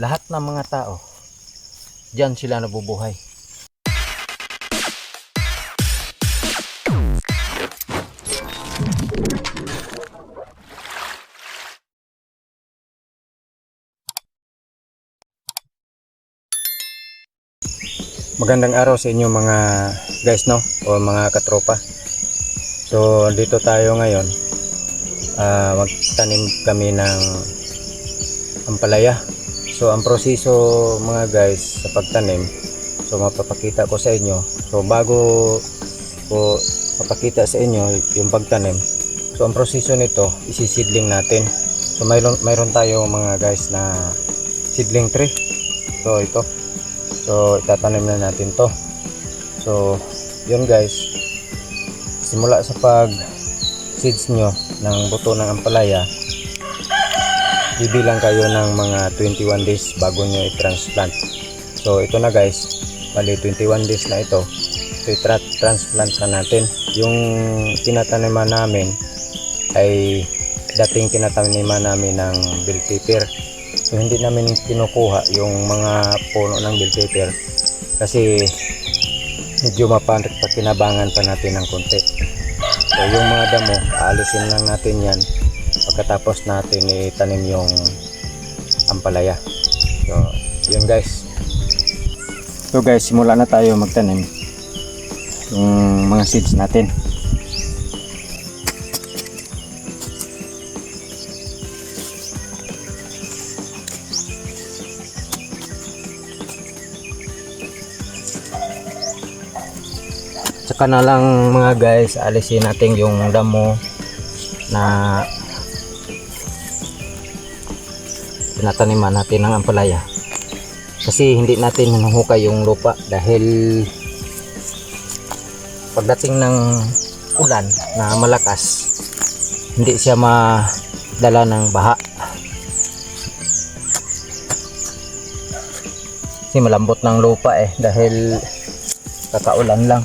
lahat ng mga tao, diyan sila nabubuhay. Magandang araw sa inyo mga guys no o mga katropa. So dito tayo ngayon. Ah, magtanim kami ng ampalaya. So ang proseso mga guys sa pagtanim, so mapapakita ko sa inyo. So bago ko papakita sa inyo yung pagtanim, so ang proseso nito, isisidling natin. So mayroon mayroon tayo mga guys na seedling tree. So ito. So itatanim na natin to. So yun guys. Simula sa pag seeds nyo ng buto ng ampalaya, bibilang kayo ng mga 21 days bago nyo i-transplant. So ito na guys, bali 21 days na ito. So i-transplant na natin. Yung tinataniman namin ay dating tinataniman namin ng bell pepper. So hindi namin kinukuha yung mga puno ng bell pepper kasi medyo mapakinabangan pa natin ng konti. So yung mga damo, aalisin lang natin yan pagkatapos natin itanim yung ampalaya. So, yun guys. So guys, simula na tayo magtanim yung mga seeds natin. Tsaka na lang mga guys, alisin natin yung damo na tinataniman natin ng ampalaya kasi hindi natin hinuhukay yung lupa dahil pagdating ng ulan na malakas hindi siya madala ng baha. Kasi malambot ng lupa eh dahil kakaulan lang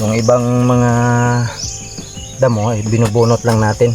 yung ibang mga damo ay binubunot lang natin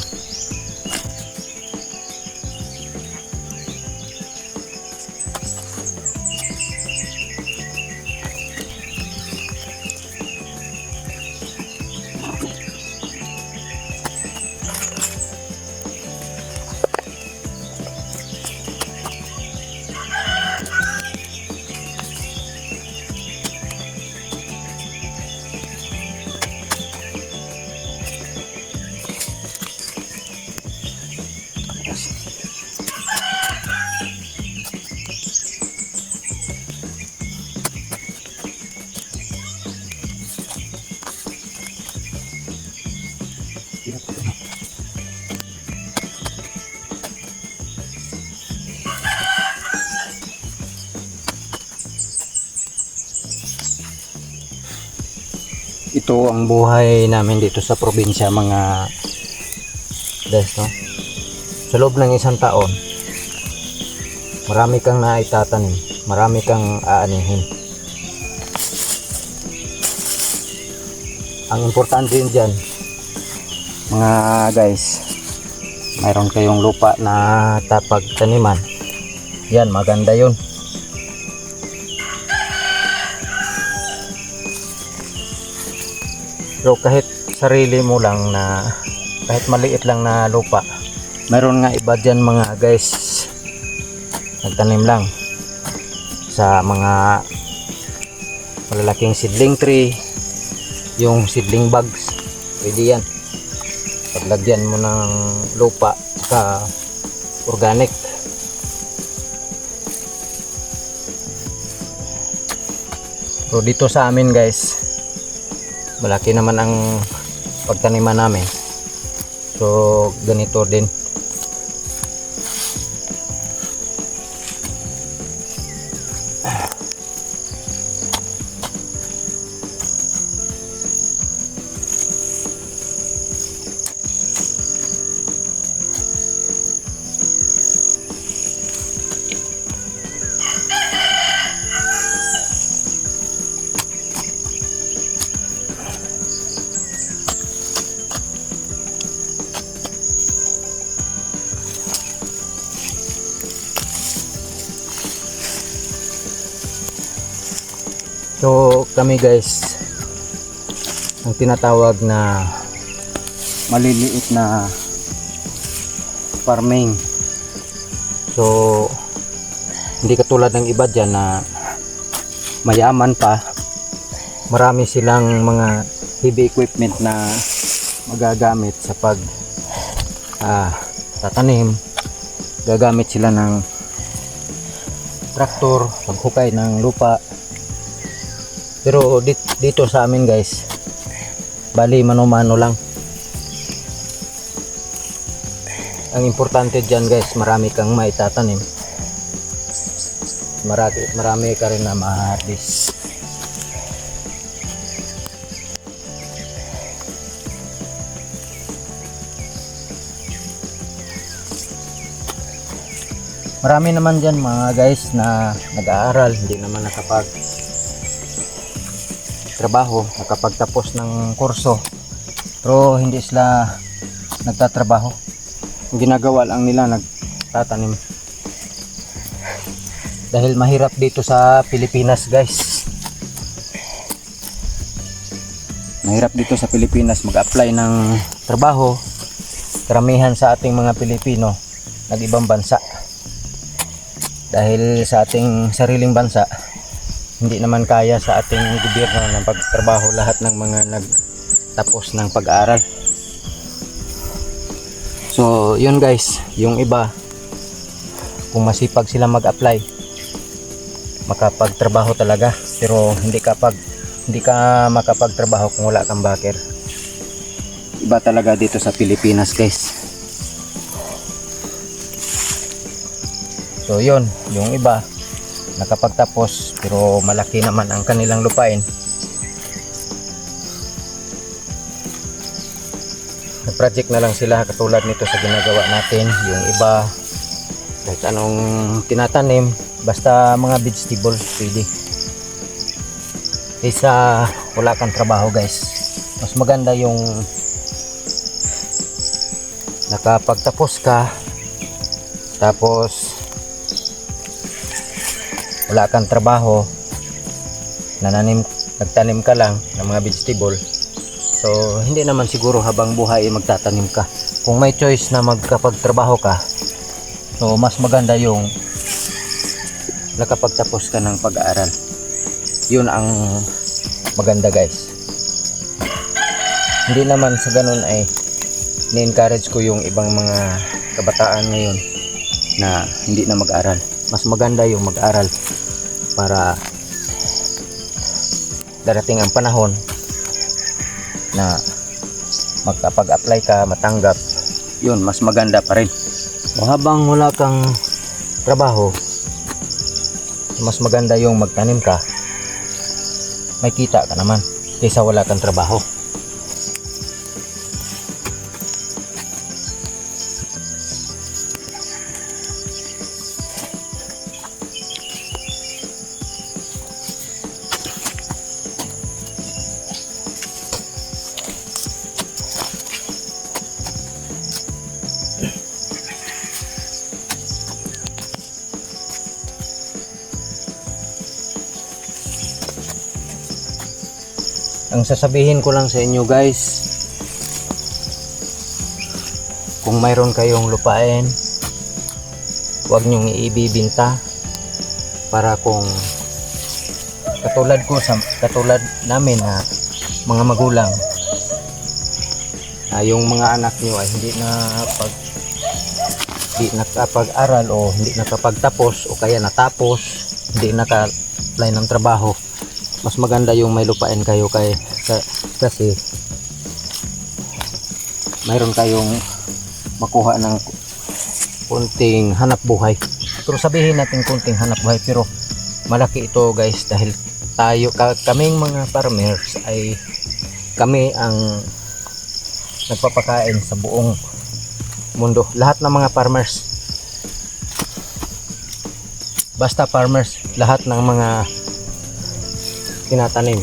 ito ang buhay namin dito sa probinsya mga guys no? Sa loob ng isang taon marami kang naitatanim marami kang aanihin. Ang importante din dyan mga guys mayroon kayong lupa na tapag taniman. Yan maganda yun So kahit sarili mo lang na kahit maliit lang na lupa, mayroon nga iba dyan mga guys nagtanim lang sa mga malalaking seedling tree, yung seedling bags, pwede yan. Paglagyan mo ng lupa sa organic. So dito sa amin guys, malaki naman ang pagtaniman namin. So ganito din So kami guys, ang tinatawag na maliliit na farming. So hindi katulad ng iba dyan na mayaman pa. Marami silang mga heavy equipment na magagamit sa pag ah, tatanim. Gagamit sila ng traktor, paghukay ng lupa. Pero dit, dito sa amin guys, bali mano-mano lang. Ang importante dyan guys, marami kang maitatanim. Marami, marami ka rin na ma-harvest. Marami naman dyan mga guys na nag-aaral, hindi naman nakapag trabaho, nakapagtapos ng kurso. Pero hindi sila nagtatrabaho. Ang ginagawa lang nila nagtatanim. Dahil mahirap dito sa Pilipinas guys. Mahirap dito sa Pilipinas mag-apply ng trabaho. Karamihan sa ating mga Pilipino nag-ibang bansa dahil sa ating sariling bansa hindi naman kaya sa ating gobyerno na pagtrabaho lahat ng mga nagtapos ng pag-aaral. So yun guys yung iba kung masipag sila mag-apply makapagtrabaho talaga. Pero hindi kapag hindi ka makapagtrabaho kung wala kang backer. Iba talaga dito sa Pilipinas guys. So yun, yung iba nakapagtapos pero malaki naman ang kanilang lupain. Nag-project na lang sila katulad nito sa ginagawa natin. Yung iba kahit anong tinatanim basta mga vegetable pwede. Kaysa wala kang trabaho guys. Mas maganda yung nakapagtapos ka tapos wala kang trabaho nananim nagtanim ka lang ng mga vegetable. So hindi naman siguro habang buhay ay magtatanim ka. Kung may choice na magkapagtrabaho ka so mas maganda yung nakapagtapos ka ng pag-aaral. Yun ang maganda guys. Hindi naman sa ganun ay ni-encourage ko yung ibang mga kabataan ngayon na hindi na mag-aral mas maganda yung mag-aral para darating ang panahon na magkapag-apply ka, matanggap, yun, mas maganda pa rin. O habang wala kang trabaho, mas maganda yung magtanim ka, may kita ka naman kaysa wala kang trabaho. Ang sasabihin ko lang sa inyo guys, kung mayroon kayong lupain, huwag nyong iibibinta para kung katulad ko sa katulad namin na mga magulang na yung mga anak nyo ay hindi na pag hindi nakapag-aral o hindi nakapagtapos o kaya natapos hindi naka-apply ng trabaho mas maganda yung may lupain kayo kay ka- kasi mayroon kayong makuha ng kunting hanap buhay. Pero sabihin natin kunting hanap buhay pero malaki ito guys dahil tayo ka, kaming mga farmers ay kami ang nagpapakain sa buong mundo. Lahat ng mga farmers. Basta farmers lahat ng mga tinatanim.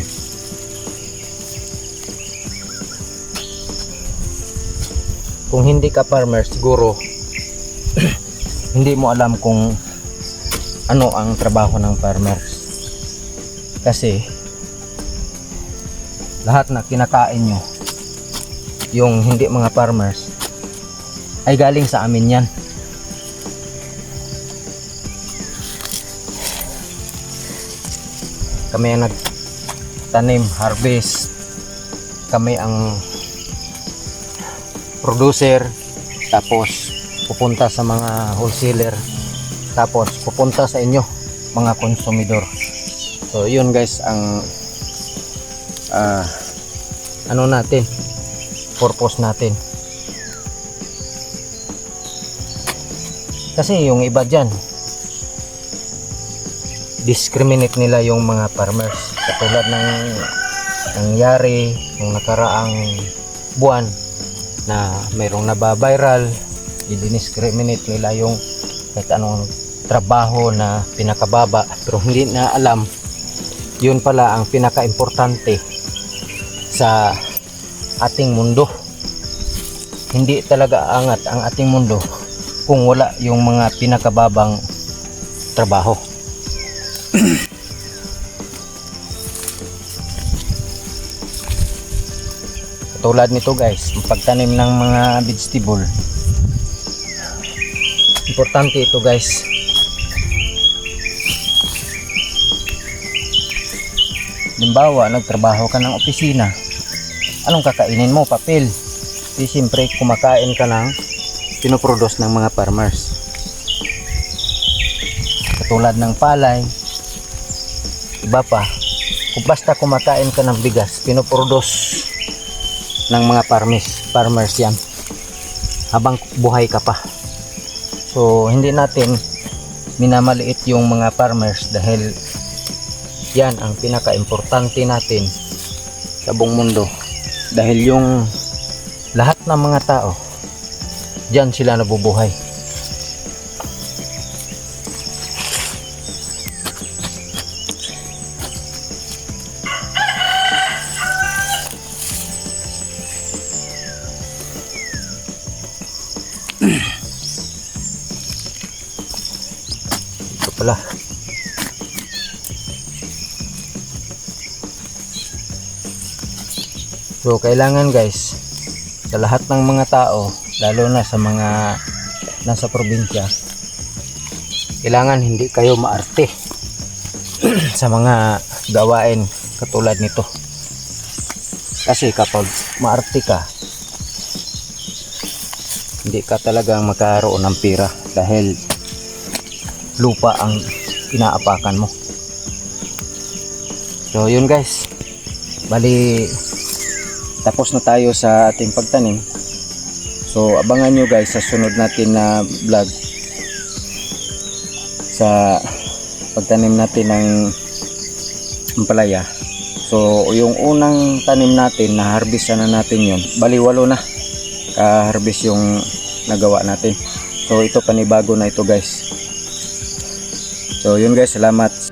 Kung hindi ka farmer, siguro hindi mo alam kung ano ang trabaho ng farmers. Kasi lahat na kinakain nyo, yung hindi mga farmers, ay galing sa amin yan. Kami ang nagtanim, harvest. Kami ang producer. Tapos pupunta sa mga wholesaler. Tapos pupunta sa inyo, mga konsumidor. So yun guys ang ah, ano natin, purpose natin. Kasi yung iba dyan, discriminate nila yung mga farmers. Katulad ng nangyari nung nakaraang buwan na mayroong nababiral, i-discriminate nila yung kahit anong trabaho na pinakababa. Pero hindi na alam yun pala ang pinaka-importante sa ating mundo. Hindi talaga angat ang ating mundo kung wala yung mga pinakababang trabaho Tulad nito guys, pagtanim ng mga vegetable. Importante ito guys. Limbawa, nagtrabaho ka ng opisina. Anong kakainin mo? Papel. Di siyempre kumakain ka ng pinoproduce ng mga farmers. Katulad ng palay, iba pa. Kung basta kumakain ka ng bigas, pinoproduce ng mga farmers, farmers yan. Habang buhay ka pa. So hindi natin minamaliit yung mga farmers dahil yan ang pinaka-importante natin sa buong mundo. Dahil yung lahat ng mga tao dyan sila nabubuhay pala so kailangan guys sa lahat ng mga tao lalo na sa mga nasa probinsya kailangan hindi kayo maarte sa mga gawain katulad nito. Kasi kapag maarte ka hindi ka talagang magkaroon ng pira dahil lupa ang inaapakan mo. So yun guys. Bali tapos na tayo sa ating pagtanim. So abangan nyo guys sa sunod natin na vlog. Sa pagtanim natin ng ampalaya so yung unang tanim natin na harvest na natin yun. Bali walo na. Ka-harvest yung nagawa natin. So ito panibago na ito guys so yun guys salamat